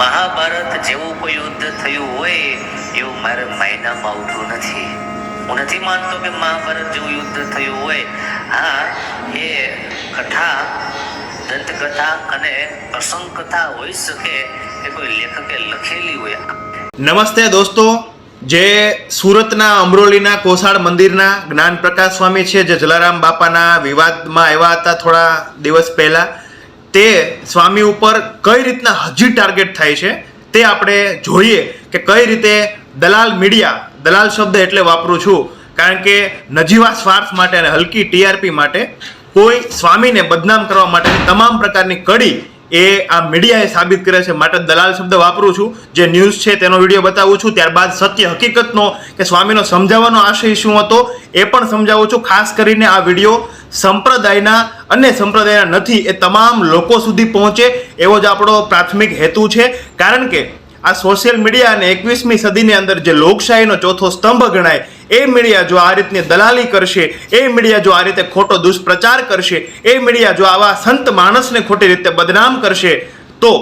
મહાભારત જેવું કોઈ યુદ્ધ થયું હોય, એવું મારે માયનામાં આવતું નથી. હું નથી માનતો કે મહાભારત જેવું યુદ્ધ થયું હોય. હા, એ કથા, દંતકથા અને પ્રસંગ કથા હોઈ શકે, એ કોઈ લેખકે લખેલી હોય. નમસ્તે દોસ્તો, જે સુરતના અમરોલીના કોસાળ મંદિરના જ્ઞાન પ્રકાશ સ્વામી છે, જે જલારામ બાપાના વિવાદમાં આવ્યા હતા થોડા દિવસ પહેલા. તે સ્વામી ઉપર કઈ રીતના હજી ટાર્ગેટ થાય છે તે આપણે જોઈએ કે કઈ રીતે દલાલ મીડિયા, દલાલ શબ્દ એટલે વાપરું છું, કારણ કે નજીવા સ્વાર્થ માટે અને હલકી ટીઆરપી માટે કોઈ સ્વામીને બદનામ કરવા માટેની તમામ પ્રકારની કડી એ આ મીડિયાએ સાબિત કરે છે. માટે દલાલ શબ્દ વાપરું છું. જે ન્યૂઝ છે તેનો વીડિયો બતાવું છું. ત્યારબાદ સત્ય હકીકતનો કે સ્વામીનો સમજાવવાનો આશય શું હતો એ પણ સમજાવું છું. ખાસ કરીને આ વીડિયો સંપ્રદાયના અને સંપ્રદાયના નથી, એ તમામ લોકો સુધી પહોંચે એવો જ આપણો પ્રાથમિક હેતુ છે. કારણ કે આ સોશિયલ મીડિયા અને એકવીસમી સદીની અંદર જે લોકશાહીનો ચોથો સ્તંભ ગણાય, એ મીડિયા જો આ રીતની દલાલી કરશે, એ મીડિયા જો આ રીતે ખોટો દુષ્પ્રચાર કરશે, એ મીડિયા જો આવા સંત માણસને ખોટી રીતે બદનામ કરશે, તો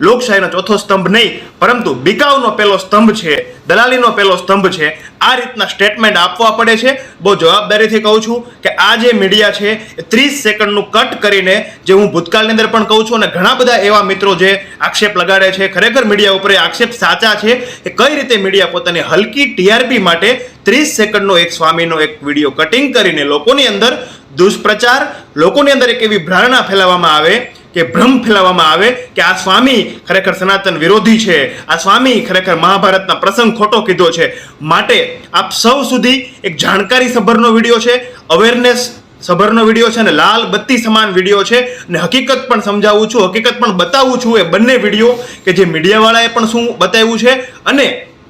લોકશાહીનો ચોથો સ્તંભ નહીં, પરંતુ બિકાવનો પહેલો સ્તંભ છે, દલાલીનો પહેલો સ્તંભ છે. આ રીતના સ્ટેટમેન્ટ આપવા પડે છે. બહુ જવાબદારીથી કહું છું કે આ જે મીડિયા છે, એ ત્રીસ સેકન્ડનું કટ કરીને જે હું ભૂતકાળની અંદર પણ કહું છું અને ઘણા બધા એવા મિત્રો જે આક્ષેપ લગાડે છે, ખરેખર મીડિયા ઉપર આક્ષેપ સાચા છે કે કઈ રીતે મીડિયા પોતાની હલકી ટીઆરપી માટે ત્રીસ સેકન્ડનો એક સ્વામીનો એક વીડિયો કટિંગ કરીને લોકોની અંદર દુષ્પ્રચાર, લોકોની અંદર એક એવી ભ્રારણા ફેલાવવામાં આવે કે ભ્રમ ફેલાવવામાં આવે કે આ સ્વામી ખરેખર સનાતન વિરોધી છે. આ સ્વામી ખરેખર મહાભારતના પ્રસંગ ખોટો કીધો છે. માટે આપ સૌ સુધી એક જાણકારી સભરનો વીડિયો છે અવેરનેસ સભરનો વીડિયો છે અને લાલ બત્તી સમાન વીડિયો છે. અને હકીકત પણ સમજાવું છું, હકીકત પણ બતાવું છું એ બંને વીડિયો કે જે મીડિયાવાળાએ પણ શું બતાવ્યું છે. અને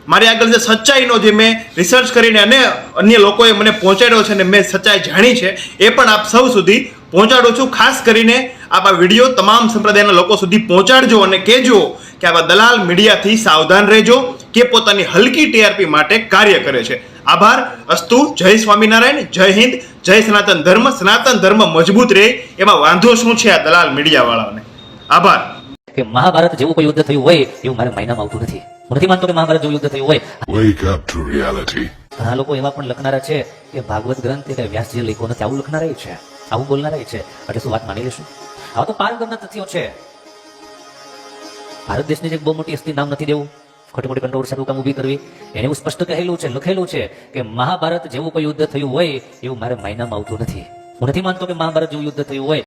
મારી આગળ જે સચ્ચાઈનો જે મેં રિસર્ચ કરીને અને અન્ય લોકોએ મને પહોંચાડ્યો છે અને મેં સચ્ચાઈ જાણી છે, એ પણ આપ સૌ સુધી પહોંચાડું છું. ખાસ કરીને આપ આ વીડિયો તમામ સંપ્રદાયના લોકો સુધી પહોંચાડજો અને કહેજો કે આવા દલાલ મીડિયાથી સાવધાન રહેજો કે પોતાની હલકી ટીઆરપી માટે કાર્ય કરે છે. આભાર. અસ્તુ. જય સ્વામિનારાયણ. જય હિન્દ. જય સનાતન ધર્મ. સનાતન ધર્મ મજબૂત રહે એમાં વાંધો શું છે આ દલાલ મીડિયાવાળાને આભાર. કે મહાભારત જેવું કોઈ યુદ્ધ થયું હોય એવું મારે મહિનામાં આવતું નથી. હું નથી માનતો કે મહાભારત જેવું યુદ્ધ થયું હોય. Wake up to reality. ઘણા લોકો એવા પણ લખનારા છે કે ભાગવત ગ્રંથ એટલે વ્યાસજી લખ્યો નથી આવું લખનારા છે. આવું બોલનારા છે. એટલે શું વાત માની લેશું? આવા તો પારંગમના તથ્યો છે. ભારત દેશની જે બહુ મોટી હસ્તી નામ નથી દેવું. ખોટી મોટી કંટ્રોવર્સી કામ ઊભી કરવી. એને એવું સ્પષ્ટ કહેલું છે, લખેલું છે કે મહાભારત જેવું કોઈ યુદ્ધ થયું હોય એવું મારે માયનામાં આવતું નથી. હું નથી માનતો કે મહાભારત જેવું યુદ્ધ થયું હોય.